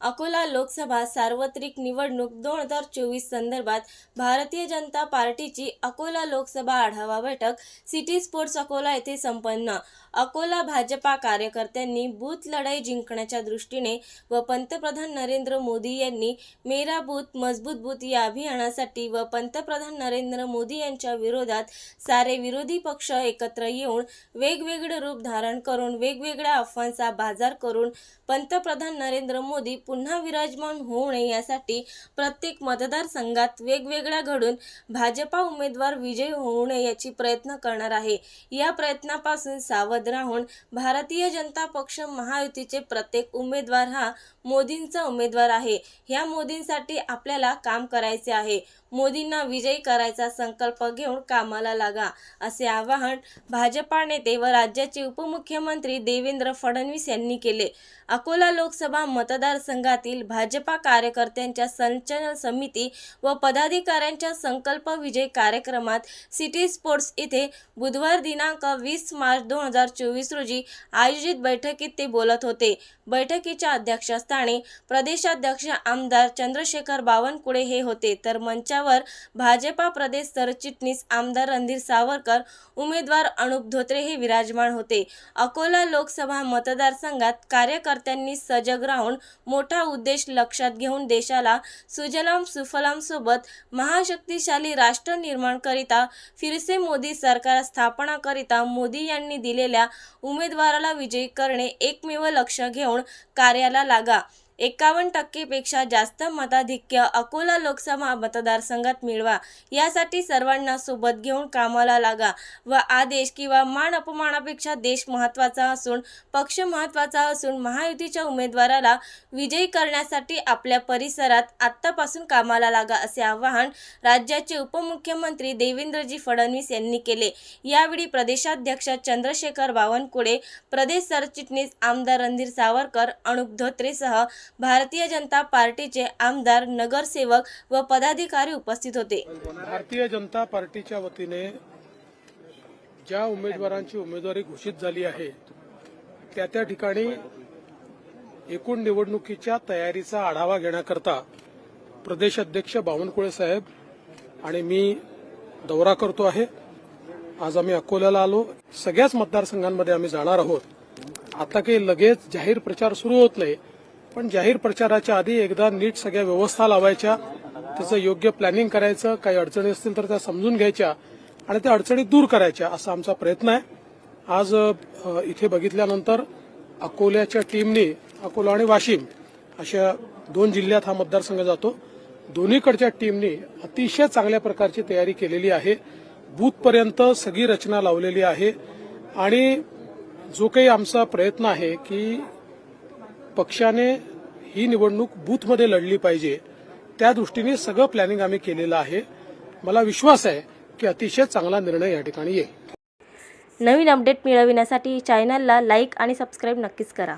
अकोला लोकसभा सार्वत्रिक निवडणूक दोन हजार चोवीस संदर्भात भारतीय जनता पार्टीची अकोला लोकसभा आढावा बैठक सिटी स्पोर्ट्स अकोला येथे संपन्न. अकोला भाजपा कार्यकर्त्यांनी बूथ लढाई जिंकण्याच्या दृष्टीने व पंतप्रधान नरेंद्र मोदी यांनी मेरा बूथ मजबूत बूथ या अभियानासाठी व पंतप्रधान नरेंद्र मोदी यांच्या विरोधात सारे विरोधी पक्ष एकत्र येऊन वेगवेगळे रूप धारण करून वेगवेगळ्या अफवांचा बाजार करून पंतप्रधान नरेंद्र मोदी पुन्हा विराजमान होऊ नये यासाठी प्रत्येक मतदारसंघात वेगवेगळ्या घडून भाजपा उमेदवार विजयी होऊ नये याची प्रयत्न करणार आहे. या प्रयत्नापासून सावध राहून भारतीय जनता पक्ष महायुतीचे प्रत्येक उमेदवार हा मोदींचा उमेदवार आहे. ह्या मोदींसाठी आपल्याला काम करायचे आहे. मोदींना विजयी करायचा संकल्प घेऊन कामाला लागा असे आवाहन भाजपा नेते व राज्याचे उपमुख्यमंत्री देवेंद्र फडणवीस यांनी केले. अकोला लोकसभा मतदारसंघ मतदारसंघातील भाजपा कार्यकर्त्यांच्या संचलन समिती व पदाधिकाऱ्यांच्या संकल्प विजय कार्यक्रमात सिटी स्पोर्ट्स इथे बुधवार दिनांक वीस मार्च दोन हजार चोवीस रोजी आयोजित बैठकीत ते बोलत होते. बैठकीच्या अध्यक्षस्थानी प्रदेशाध्यक्ष आमदार चंद्रशेखर बावनकुळे हे होते. तर मंचावर भाजपा प्रदेश सरचिटणीस आमदार रणधीर सावरकर उमेदवार अनुप धोत्रे हे विराजमान होते. अकोला लोकसभा मतदारसंघात कार्यकर्त्यांनी सजग राहून मोठा उद्देश लक्षात घेऊन देशाला सुजलाम सुफलाम सोबत महाशक्तिशाली राष्ट्र निर्माणकरिता फिरसे मोदी सरकार स्थापनाकरिता मोदी यांनी दिलेल्या उमेदवाराला विजयी करणे एकमेव लक्ष घेऊन कार्याला लागा. एकावन्न टक्केपेक्षा जास्त मताधिक्य अकोला लोकसभा मतदारसंघात मिळवा. यासाठी सर्वांना सोबत घेऊन कामाला लागा व आदेश किंवा मान अपमानापेक्षा देश महत्त्वाचा असून पक्ष महत्त्वाचा असून महायुतीच्या उमेदवाराला विजयी करण्यासाठी आपल्या परिसरात आत्तापासून कामाला लागा असे आवाहन राज्याचे उपमुख्यमंत्री देवेंद्रजी फडणवीस यांनी केले. यावेळी प्रदेशाध्यक्ष चंद्रशेखर बावनकुळे प्रदेश सरचिटणीस आमदार रणधीर सावरकर अनुप धोत्रेसह भारतीय जनता पार्टीचे आमदार नगरसेवक व पदाधिकारी उपस्थित होते. भारतीय जनता पार्टीच्या वतीने ज्या उमेदवारांची उमेदवारी घोषित झाली आहे त्या त्या ठिकाणी एकूण निवडणुकीच्या तयारीचा आढावा घेण्याकरता प्रदेश अध्यक्ष बावनकुळे साहेब आणि मी दौरा करतो आहे. आज आम्ही अकोल्याला आलो. सगळ्याच मतदारसंघांमध्ये आम्ही जाणार आहोत. आता काही लगेच जाहीर प्रचार सुरू होत नाही. पण जाहीर प्रचाराच्या आधी एकदा नीट सगळ्या व्यवस्था लावायच्या त्याचं योग्य प्लॅनिंग करायचं काही अडचणी असतील तर त्या समजून घ्यायच्या आणि त्या अडचणी दूर करायच्या असा आमचा प्रयत्न आहे. आज इथे बघितल्यानंतर अकोल्याच्या टीमने अकोला आणि वाशिम अशा दोन जिल्ह्यात हा मतदारसंघ जातो. दोन्हीकडच्या टीमने अतिशय चांगल्या प्रकारची तयारी केलेली आहे. बूथपर्यंत सगळी रचना लावलेली आहे. आणि जो काही आमचा प्रयत्न आहे की पक्षाने ही निवडणूक बूथमध्ये लढली पाहिजे त्या दृष्टीने सगळं प्लॅनिंग आम्ही केलेलं आहे. मला विश्वास आहे की अतिशय चांगला निर्णय या ठिकाणी येईल. नवीन अपडेट मिळविण्यासाठी चॅनलला लाईक आणि सबस्क्राईब नक्कीच करा.